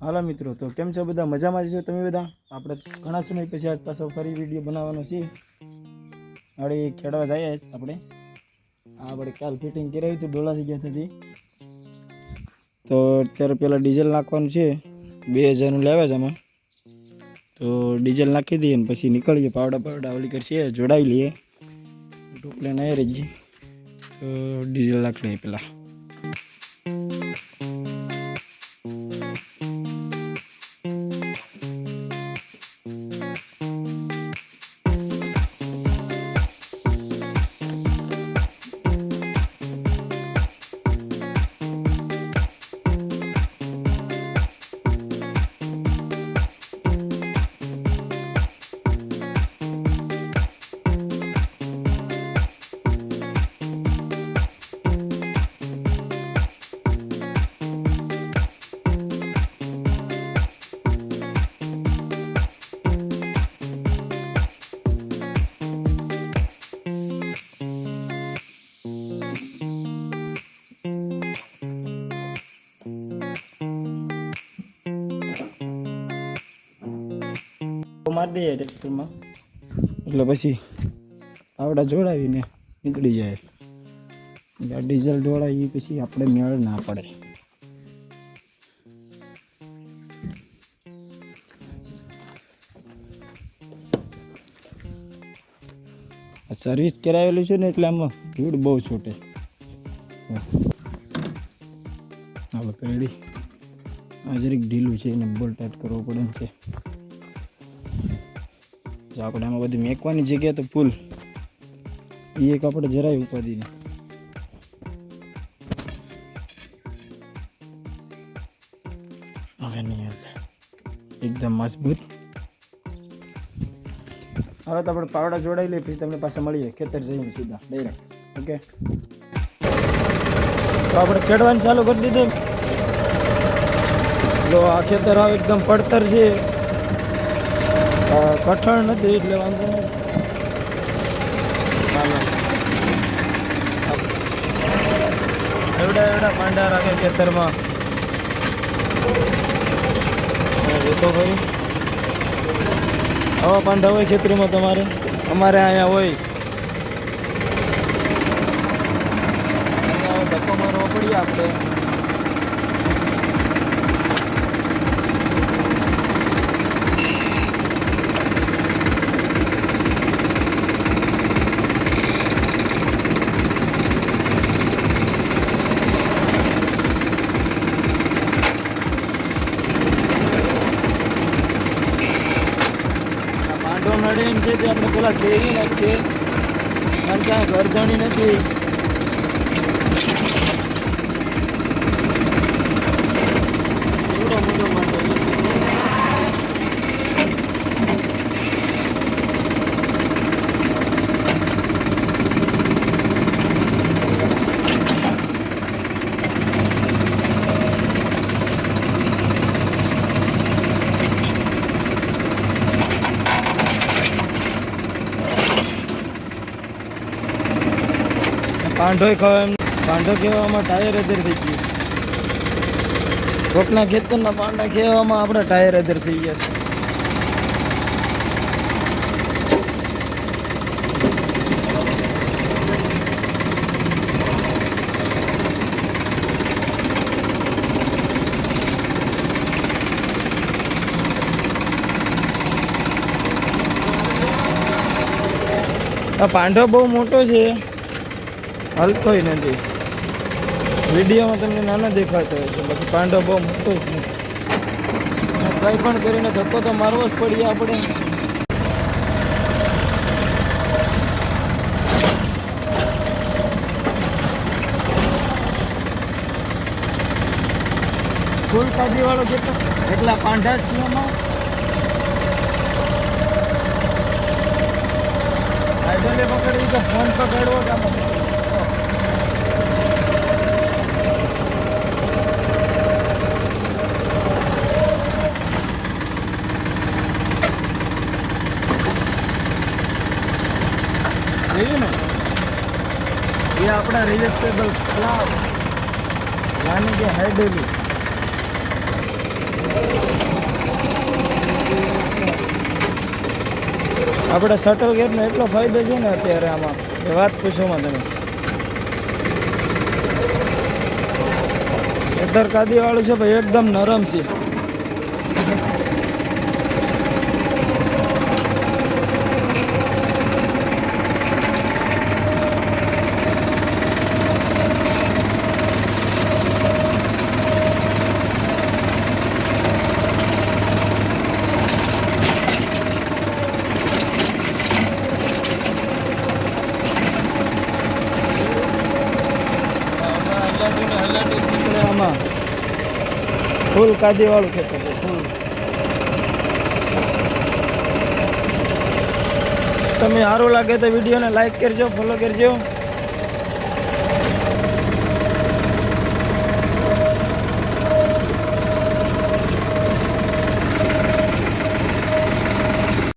હાલો મિત્રો, તો કેમ છો બધા? મજામાં છો તમે બધા? આપણે ઘણા સમય પછી આજ પાછો ફરી વીડિયો બનાવવાનો છે આપણે ખેડવા જઈએ આપણે. આપણે કાલ ફિટિંગ કરાવી હતું ડોલા જગ્યા થતી તો. અત્યારે પહેલાં ડીઝલ નાખવાનું છે. બે હજારનું લેવા છે આમાં. તો ડીઝલ નાખી દઈએ ને પછી નીકળીએ, પાવડા પાવડા ઓલી કરશે, જોડાવી લઈએ. ટોપલે નહીં રહી જઈએ. તો ડીઝલ નાખી લઈએ પહેલાં મારી ટ્રેક્ટરમાં એટલે પછી આવડા જોડાવીને નીકળી જાય. એટલે ડીઝલ ઢોળાય એ પછી આપણે મેળ ના પડે. સર્વિસ કરાવેલું છે ને એટલે આમાં ભીડ બહુ છૂટે. હવે રેડી આ જરીક ઢીલું છે, એને બોલ ટાઈટ કરવો પડે છે. જો આપણે આમાં બધી મેકવાની જગ્યા તો ફૂલ એ એક આપણે જરાય ઉપાધિ હવે નહીં એકદમ મજબૂત. હવે તો આપણે પાવડા જોડાઈ લઈએ પછી તમને પાસે મળીએ. ખેતર જઈને સીધા ડાયરેક્ટ ઓકે તો આપણે ખેડવાનું ચાલુ કરી દીધું. જો આ ખેતર આવે એકદમ પડતર છે. કઠણ નથી, એટલે વાંધો નહીં એવડા એવડા પાંડા રાખે ખેતરમાં. જોતો ભાઈ આવા પાંડા હોય ખેતરમાં તમારે? અમારે અહીંયા હોય. ધક્કો મારવો પડીએ આપણે પાંડો નડીને છે તે આપણે પેલા શેરી નાખીએ કારણ કે આ ગરદણી નથી મોટો મોટો પાંડો પાંડો એમ પાંડો કહેવામાં ટાયર અધર થઈ ગયું. કોકના ખેતરના પાંડા કહેવામાં આપણા ટાયર અધર થઈ ગયા છે. પાંડો બહુ મોટો છે. હલકોય નથી. વિડીયોમાં તમને નાનો દેખાતો હોય છે બાકી પાંડો બહુ મોટો છે નથી. કંઈ પણ કરીને ધક્કો તો મારવો જ પડીએ આપણે. ફૂલ કાદીવાળો કેટલો? એટલા છે એમાં આઈડલે પકડી તો ફોન પકડવો કે આપણા રિલેક્સેબલ તલાવ યાની કે હરડેલી આપણે શટલ ગેટનો એટલો ફાયદો છે ને અત્યારે આમાં, એ વાત પૂછોમાં તમે. ખેતર કાદીવાળું છે ભાઈ, એકદમ નરમ છે. આમાં ફૂલ કાદીવાળું ખેતર છે ફૂલ. તમે સારું લાગે તો વિડીયોને લાઈક કરજો ફોલો કરજો.